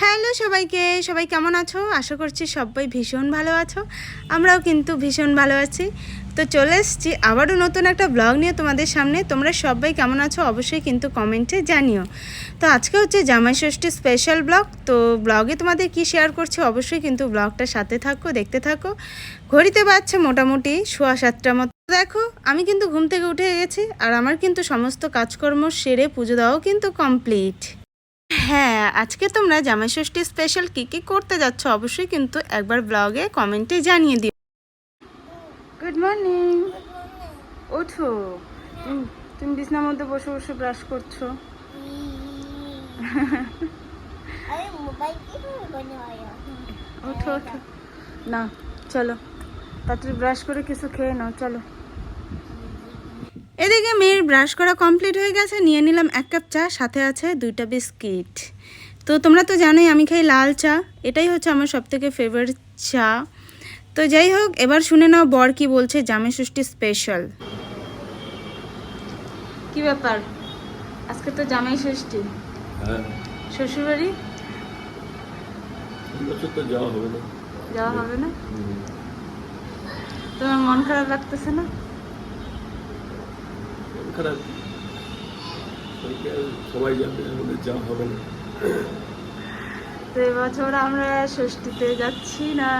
Hello সবাইকে, সবাই কেমন আছো? আশা করছি সবাই ভীষণ ভালো আছো। আমরাও কিন্তু ভীষণ ভালো আছি। তো চলে এসছি আবারও নতুন একটা ব্লগ নিয়ে তোমাদের সামনে। তোমরা সবাই কেমন আছো অবশ্যই কিন্তু কমেন্টে জানিও। তো আজকে হচ্ছে জামাই ষষ্ঠী স্পেশাল ব্লগ তো ব্লগে তোমাদের কি শেয়ার করছি অবশ্যই কিন্তু ব্লগটা সাথে থাকো, দেখতে থাকো। ঘড়িতে বাজছে মোটামুটি সোয়া সাতটার মতো। দেখো, আমি কিন্তু ঘুম থেকে উঠে গেছি আর আমার কিন্তু সমস্ত কাজকর্ম সেরে পুজো দেওয়াও কিন্তু কমপ্লিট হ্যাঁ আজকে তোমরা জামাইষষ্ঠী স্পেশাল কী কী করতে যাচ্ছ অবশ্যই কিন্তু একবার ব্লগে কমেন্টে জানিয়ে দিও। গুড মর্নিং ওঠো। তুমি বিছনার মধ্যে বসে বসে ব্রাশ করছ। ওঠো ওঠো। না চলো। তাড়াতাড়ি ব্রাশ করে কিছু খেয়ে নাও চলো। এদিকে মেয়ের ব্রাশ করা কমপ্লিট হয়ে গেছে নিয়ে নিলাম এক কাপ চা সাথে আছে দুইটা বিস্কিট। তো তোমরা তো জানোই আমি খাই লাল চা এটাই হচ্ছে আমার সবথেকে ফেভারিট চা। তো যাই হোক এবার শুনে নাও বর কি বলছে জামে ষষ্ঠী স্পেশাল কি ব্যাপার? আজকে তো জামাই ষষ্ঠী। হ্যাঁ। শ্বশুরবাড়ি? যাওয়া হবে না। যাওয়া হবে না? তোমার মন খারাপ লাগতেছে না? খারাপ। সবাই যাবে আমাদের যাওয়া হবে না। তো এবছর আমরা ষষ্ঠীতে যাচ্ছি না।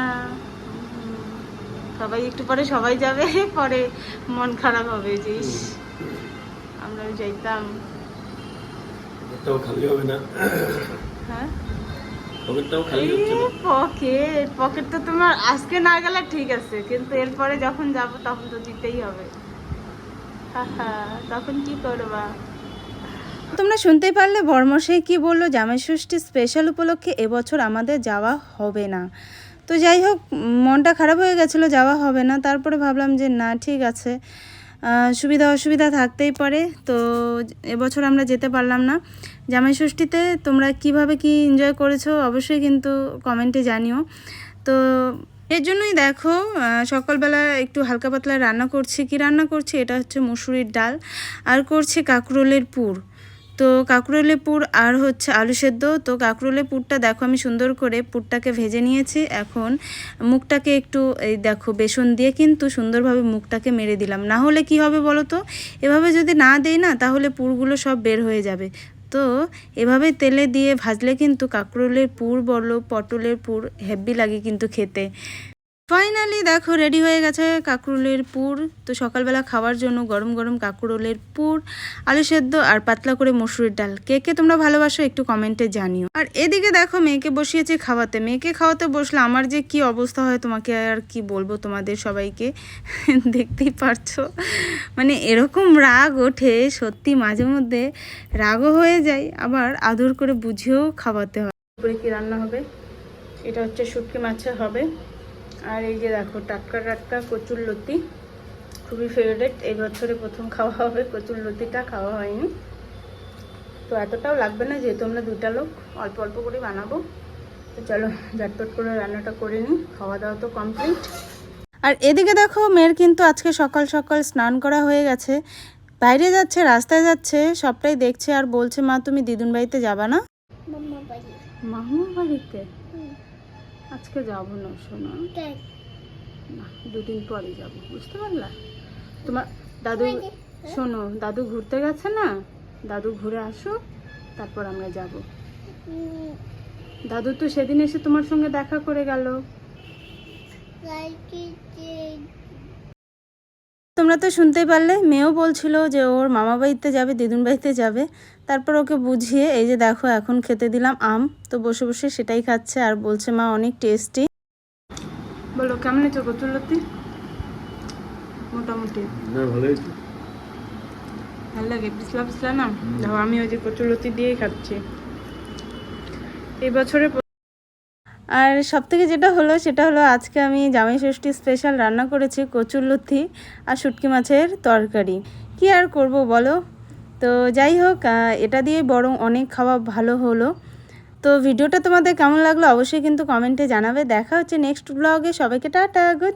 সবাই একটু পরে সবাই যাবে পরে মন খারাপ হবে যে ইস, আমরাও যাইতাম। পকেটটাও খালি হবে না। হ্যাঁ? পকেটটাও খালি হচ্ছে না। পকেট পকেট তো তোমার আজকে না গেলে ঠিক আছে কিন্তু এরপরে যখন যাব তখন তো দিতেই হবে। তখন কি করবা? তোমরা শুনতে পারলে বর্মশাই কি বলল জামাই ষষ্ঠী স্পেশাল উপলক্ষে এবছর আমাদের যাওয়া হবে না। তো যাই হোক, মনটা খারাপ হয়ে গেছিল, যাওয়া হবে না। তারপরে ভাবলাম যে না, ঠিক আছে। সুবিধা অসুবিধা থাকতেই পারে। তো এবছর আমরা যেতে পারলাম না। জামাই ষষ্ঠীতে তোমরা কীভাবে কি এনজয় করেছ, অবশ্যই কিন্তু কমেন্টে জানিও। তো এর জন্যই দেখো সকালবেলা একটু হালকা পাতলা রান্না করছি। কি রান্না করছি? এটা হচ্ছে মুসুরির ডাল আর করছি কাঁকরোলের পুর। তো কাঁকরোলের পুর আর হচ্ছে আলু সেদ্ধ। তো কাঁকরোলের পুরটা দেখো, আমি সুন্দর করে পুরটাকে ভেজে নিয়েছি। এখন মুখটাকে একটু এই দেখো, বেসন দিয়ে কিন্তু সুন্দরভাবে মুখটাকে মেরে দিলাম। না হলে কি হবে বলো তো? এভাবে যদি না দেই না, তাহলে পুরগুলো সব বের হয়ে যাবে। তো এভাবে তেলে দিয়ে ভাজলে কিন্তু কাঁকরোলের পুর বলো পটলের পুর হেভি লাগে কিন্তু খেতে। ফাইনালি দেখো রেডি হয়ে গেছে কাঁকরোলের পুর। তো সকালবেলা খাওয়ার জন্য গরম গরম কাঁকরোলের পুর, আলু সেদ্ধ আর পাতলা করে মসুরির ডাল। কে কে তোমরা ভালোবাসো একটু কমেন্টে জানিও। আর এদিকে দেখো, মেয়েকে বসিয়েছে খাওয়াতে। মেয়েকে খাওয়াতে বসলে আমার যে কি অবস্থা হয়, তোমাকে আর কি বলব তোমাদের সবাইকে? দেখতেই পারছ? মানে এরকম রাগ ওঠে, সত্যি মাঝে মধ্যে রাগও হয়ে যায়, আবার আদর করে বুঝিয়েও খাওয়াতে হয়। কি রান্না হবে? এটা হচ্ছে শুটকি মাছের হবে। আর এই যে দেখো টাটকা টাটকা কচুর লতি খুবই ফেভারেট এই বছরে প্রথম খাওয়া হবে কচুর লতিটা খাওয়া হয়নি। তো এতটাও লাগবে না যেহেতু আমরা দুটা লোক অল্প অল্প করে বানাবো। তো চলো ঝটপট করে রান্নাটা করে নিই খাওয়া দাওয়া তো কমপ্লিট আর এদিকে দেখো মেয়ের কিন্তু আজকে সকাল সকাল স্নান করা হয়ে গেছে। বাইরে যাচ্ছে রাস্তায় যাচ্ছে সবটাই দেখছে আর বলছে মা তুমি দিদুন বাড়িতে যাবা না? মামু বাড়িতে? আজকে যাব না শোনো। না দুদিন পরে যাব বুঝতে পারলা? তোমার দাদু শোনো দাদু ঘুরতে গেছে না? দাদু ঘুরে আসুক তারপর আমরা যাব। দাদু তো সেদিন এসে তোমার সঙ্গে দেখা করে গেল। তোমরা তো শুনতেই পারলে মেয়েও বলছিল যে ওর মামা বাড়িতে যাবে দিদুন বাড়িতে যাবে। তারপর ওকে বুঝিয়ে এই যে দেখো এখন খেতে দিলাম আম তো বসে বসে সেটাই খাচ্ছে আর বলছে মা অনেক টেস্টি বলো কেমন হয়েছে কচুরলতি? মোটামুটি। না ভালো হয়েছে। ভালো লাগে পিছলা পিছলা না? আমি ওই যে কচুরলতি দিয়েই খাচ্ছি। এই বছরে আর সব থেকে যেটা হলো, সেটা হলো আজকে আমি জামাই ষষ্ঠী স্পেশাল রান্না করেছি কচুর লুথি আর শুটকি মাছের তরকারি। কি আর করব বলো? তো যাই হোক এটা দিয়ে বরং অনেক খাওয়া ভালো হলো। তো ভিডিওটা তোমাদের কেমন লাগল অবশ্যই কিন্তু কমেন্টে জানাবে। দেখা হচ্ছে নেক্সট ব্লগে সবাইকে টাটা গুড